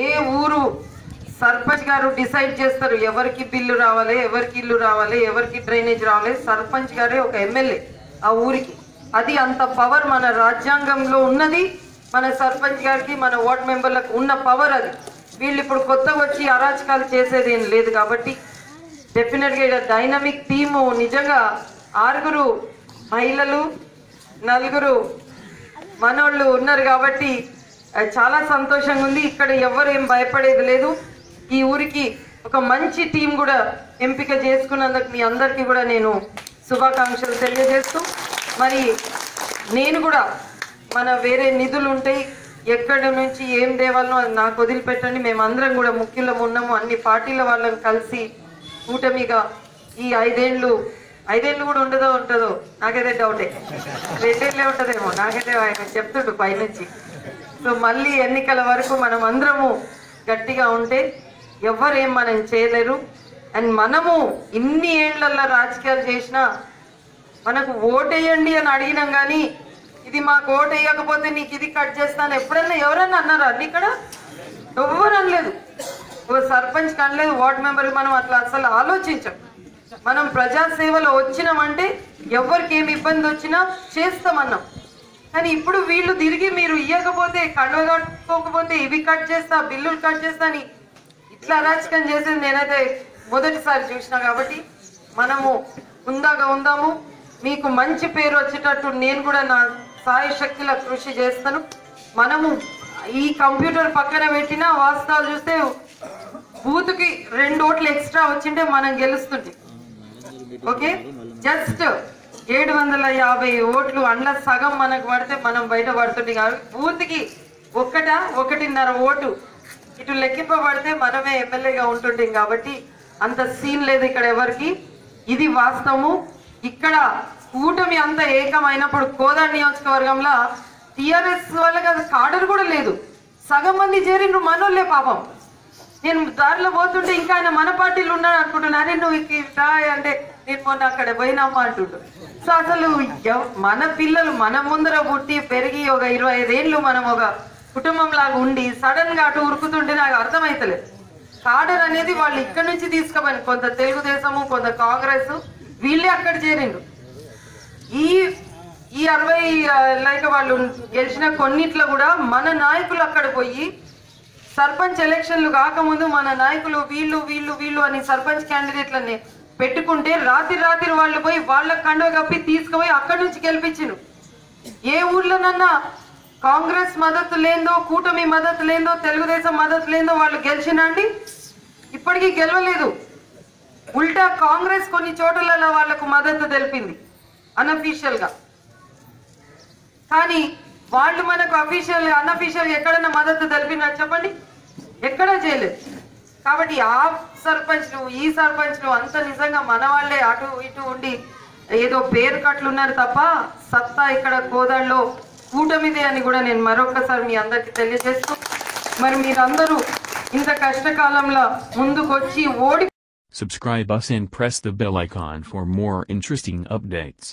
ఏ ఊరు సర్పంచ్ గారు డిసైడ్ చేస్తారు? ఎవరికి బిల్లు రావాలి ఎవరికి ఇల్లు రావాలి ఎవరికి డ్రైనేజ్ రావాలి? సర్పంచ్ గారే ఒక ఎమ్మెల్యే ఆ ఊరికి. అది అంత పవర్ మన రాజ్యాంగంలో ఉన్నది. మన సర్పంచ్ గారికి మన వార్డ్ మెంబర్లకు ఉన్న పవర్ అది. వీళ్ళు ఇప్పుడు కొత్తగా వచ్చి అరాచకాలు చేసేది ఏం లేదు కాబట్టి డెఫినెట్గా ఇక్కడ డైనమిక్ టీము నిజంగా ఆరుగురు మహిళలు నలుగురు మనోళ్ళు ఉన్నారు కాబట్టి చాలా సంతోషంగా ఉంది. ఇక్కడ ఎవరు ఏం భయపడేది లేదు. ఈ ఊరికి ఒక మంచి టీం కూడా ఎంపిక చేసుకున్నందుకు మీ అందరికీ కూడా నేను శుభాకాంక్షలు తెలియజేస్తూ మరి నేను కూడా మన వేరే నిధులు ఉంటాయి ఎక్కడి నుంచి ఏం దేవాలనో అది నాకు వదిలిపెట్టండి. మేమందరం కూడా ముఖ్యులం ఉన్నాము. అన్ని పార్టీల వాళ్ళని కలిసి కూటమిగా ఈ ఐదేండ్లు ఐదేండ్లు కూడా ఉండదో ఉంటుందో నాకైతే డౌటే రెండేళ్ళే ఉంటుందేమో నాకైతే ఆయన చెప్తుండు పైనుంచి. సో మళ్ళీ ఎన్నికల వరకు మనం అందరము గట్టిగా ఉంటే ఎవరేం మనం చేయలేరు. అండ్ మనము ఇన్ని ఏళ్ళలో రాజకీయాలు చేసినా మనకు ఓటేయండి అని అడిగినాం కానీ ఇది మాకు ఓటు వేయకపోతే నీకు ఇది కట్ చేస్తాను ఎప్పుడన్నా ఎవరన్నా అన్నారు? అది ఇక్కడ ఎవ్వరు అనలేదు. ఓ సర్పంచ్ అనలేదు వార్డ్ మెంబర్ మనం అట్లా అసలు ఆలోచించం. మనం ప్రజాసేవలో వచ్చినామంటే ఎవరికి ఏమి ఇబ్బంది వచ్చినా చేస్తామన్నాం. కానీ ఇప్పుడు వీళ్ళు తిరిగి మీరు ఇవ్వకపోతే కళ్ళు కట్టుకోకపోతే ఇవి కట్ చేస్తా బిల్లులు కట్ చేస్తా అని ఇట్లా అరాచకం చేసేది నేనైతే మొదటిసారి చూసిన కాబట్టి మనము ఉందాగా ఉందాము. మీకు మంచి పేరు వచ్చేటట్టు నేను కూడా నా సాయ శక్తిలా కృషి చేస్తాను. మనము ఈ కంప్యూటర్ పక్కన పెట్టిన వాస్తవాలు చూస్తే బూత్కి రెండు ఓట్లు ఎక్స్ట్రా వచ్చింటే మనం గెలుస్తుంటే. ఓకే? జస్ట్ ఏడు వందల యాభై ఓట్లు అండ్ల సగం మనకు పడితే మనం బయట పడుతుంది కాబట్టి బూత్కి ఒక్కట? ఒకటిన్నర ఓటు. ఇటు లెక్కింపబడితే మనమే ఎమ్మెల్యేగా ఉంటుంటాం కాబట్టి అంత సీన్ లేదు ఇక్కడ ఎవరికి. ఇది వాస్తవము. ఇక్కడ కూటమి అంత ఏకమైనప్పుడు కోదా నియోజకవర్గంలో టీఆర్ఎస్ వాళ్ళకి అది కాడర్ కూడా లేదు. సగం మంది చేరిండ్రు మనోళ్ళే పాపం. నేను దారిలో పోతుంటే ఇంకా ఆయన మన పార్టీలు ఉన్నాడు అనుకుంటున్నా నువ్వు ఇక్కడ అంటే నేను మొన్న అక్కడ పోయినామా అంటుండు. సో అసలు మన పిల్లలు మన ముందర పుట్టి పెరిగి ఒక ఇరవై ఐదేళ్ళు మనం ఒక కుటుంబం లాగా ఉండి సడన్గా అటు ఉరుకుతుంటే నాకు అర్థమైతలేదు కాడర్ అనేది వాళ్ళు ఇక్కడ నుంచి తీసుకుపోయి కొంత తెలుగుదేశము కొంత కాంగ్రెస్ వీళ్ళే అక్కడ చేరిండు ఈ ఈ అరవై లైక్ వాళ్ళు గెలిచిన కొన్నిట్లో కూడా మన నాయకులు అక్కడ పోయి సర్పంచ్ ఎలక్షన్లు కాకముందు మన నాయకులు వీళ్ళు వీళ్ళు వీళ్ళు అని సర్పంచ్ క్యాండిడేట్లని పెట్టుకుంటే రాత్రి రాత్రి వాళ్ళు పోయి వాళ్ళ కండవ కప్పి తీసుకుపోయి అక్కడి నుంచి గెలిపించను ఏ ఊర్లోనన్నా కాంగ్రెస్ మద్దతు లేదో కూటమి మద్దతు లేదో తెలుగుదేశం మద్దతు లేదో వాళ్ళు గెలిచినండి ఇప్పటికీ గెలవలేదు. ఉల్టా కాంగ్రెస్ కొన్ని చోట్లలో వాళ్ళకు మద్దతు తెలిపింది అన్అఫీషియల్గా. కానీ వాళ్ళు మనకు అఫీషియల్ అన్అఫీషియల్ ఎక్కడైనా మద్దతు తెలిపినా చెప్పండి? ఎక్కడా చేయలేదు. కాబట్టి ఆ సర్పంచ్లు ఈ సర్పంచ్లు అంత నిజంగా మన వాళ్ళే అటు ఇటు ఉండి ఏదో పేరు కట్లున్నారు తప్ప సత్తా ఇక్కడ కోదాడులో కూటమిదే అని కూడా నేను మరొకసారి మీ అందరికి తెలియజేస్తూ మరి మీరందరూ ఇంత కష్టకాలంలో ముందుకొచ్చి ఓడి Subscribe us and press the bell icon for more interesting updates.